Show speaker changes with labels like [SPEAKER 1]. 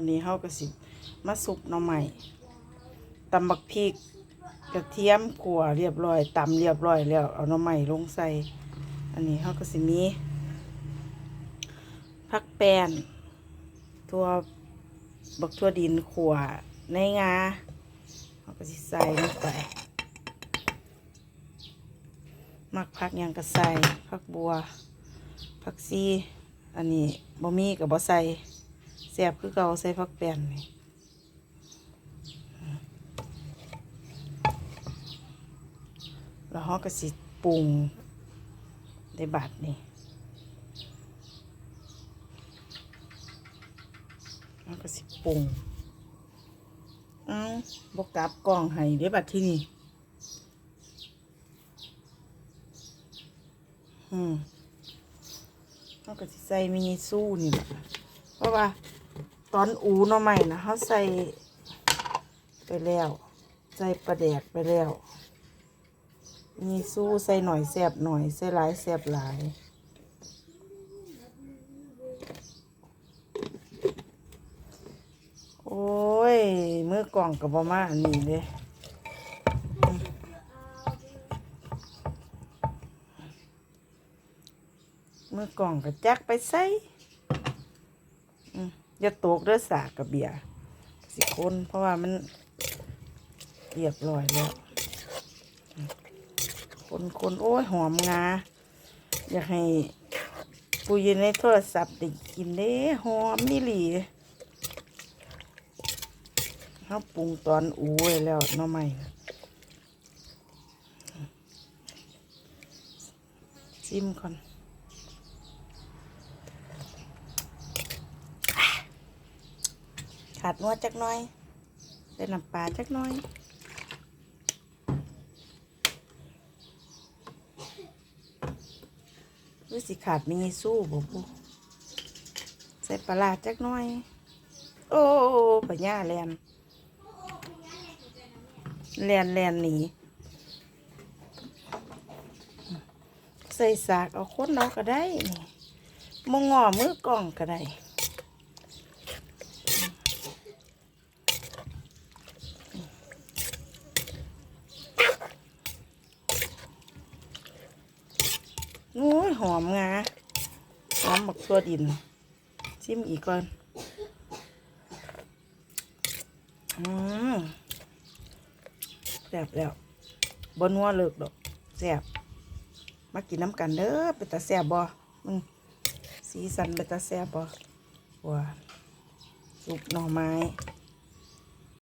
[SPEAKER 1] วันนี้เฮาก็สิมาสุกหน่อใหม่ตำบักพริกกระเทียมขั่วเรียบร้อยตำเรียบร้อยแล้วเอาหน่อใหม่ลงใส่ อันนี้เฮาก็สิมีผักแป้นตัวบักทั่วดินขั่วในงาเฮาก็สิใส่ลงไปมักผักยังก็ใส่ผักบัวผักซีอันนี้บ่มีก็บ่ใส่ แซ่บคือเก่าใส่ผักแป้นนี่แล้วเราก็สิปรุงในบัดนี่เราก็สิปรุงเอ้าบกกลับกล่องให้เดี๋ยวบัดที่นี่อืมเราก็สิใส่มินิสู้นี่แหละ เพราะว่า ตอนอูหน่อใหม่นะเขาใส่ไปแล้ว ใส่ปลาแดกไปแล้ว มีสู้ใส่หน่อยแสบหน่อยใส่หลายแสบหลายโอ้ยมือกล่องกับบมาอันนี้เลยมือกล่องกับจักไปใส่ อย่าตกเด้อสากกับเบียสิคนเพราะว่ามันเรียบร้อยแล้วคนคนโอ้ยหอมงา อยากให้ปูยินในโทรศัพท์ได้กินเด้หอมนี่หลีเขาปรุงตอนอูไว้แล้วน้อใหม่ซิมก่อน ขาดนวดจักหน้อยใส่น้ำปลาจักหน้อยรือสิขาดมีสู้บ่บุใส่ปลาจักหน้อย โอ้ปะย่าแลนแลนแลนหนีใส่สากเอาคนเราก็ได้นี่มงงอมือกล่องก็ได้ หอมงาหอมบักตัวดิน ชิมอีกก่อนอืมแซ่บแล้วบนัวเลิกดอกแซ่บมากินน้ำกันเด้อเป็นตาแซ่บบ่มึงสีสันเป็นตาแซ่บบ่ว้าสุกหน่อไม้